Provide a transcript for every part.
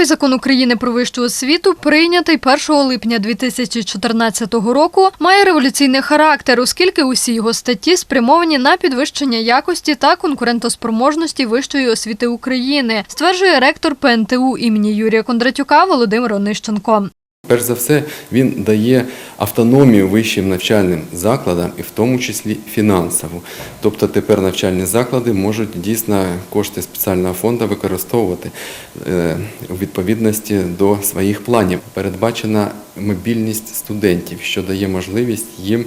Новий закон України про вищу освіту, прийнятий 1 липня 2014 року, має революційний характер, оскільки усі його статті спрямовані на підвищення якості та конкурентоспроможності вищої освіти України, стверджує ректор ПНТУ імені Юрія Кондратюка Володимир Онищенко. Перш за все, він дає автономію вищим навчальним закладам, і в тому числі фінансову. Тобто тепер навчальні заклади можуть дійсно кошти спеціального фонду використовувати е, у відповідності до своїх планів. Передбачена мобільність студентів, що дає можливість їм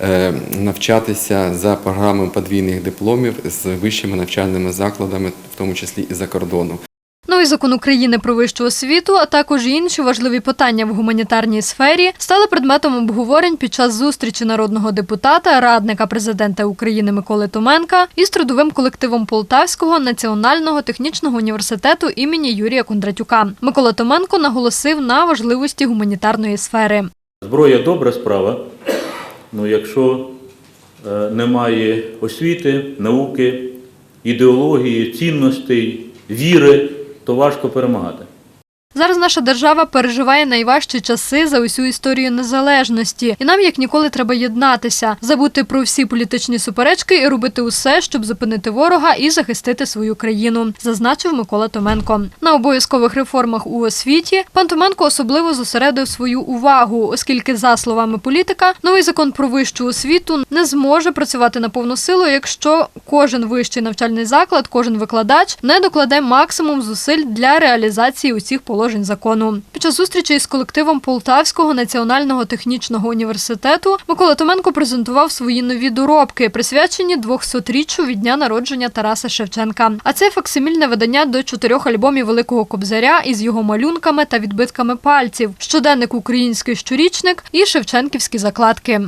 е, навчатися за програмою подвійних дипломів з вищими навчальними закладами, в тому числі і за кордону. Новий закон України про вищу освіту, а також інші важливі питання в гуманітарній сфері стали предметом обговорень під час зустрічі народного депутата, радника президента України Миколи Томенка із трудовим колективом Полтавського національного технічного університету імені Юрія Кондратюка. Микола Томенко наголосив на важливості гуманітарної сфери. Зброя добра справа, ну якщо е, немає освіти, науки, ідеології, цінностей, віри, то важко перемагати. Зараз наша держава переживає найважчі часи за усю історію незалежності, і нам як ніколи треба єднатися, забути про всі політичні суперечки і робити усе, щоб зупинити ворога і захистити свою країну, зазначив Микола Томенко. На обов'язкових реформах у освіті пан Томенко особливо зосередив свою увагу, оскільки, за словами політика, новий закон про вищу освіту не зможе працювати на повну силу, якщо кожен вищий навчальний заклад, кожен викладач не докладе максимум зусиль для реалізації усіх положень закону. Під час зустрічі із колективом Полтавського національного технічного університету Микола Томенко презентував свої нові доробки, присвячені 200-річчю від дня народження Тараса Шевченка. А це факсимільне видання до чотирьох альбомів Великого Кобзаря із його малюнками та відбитками пальців, щоденник Український щорічник і Шевченківські закладки.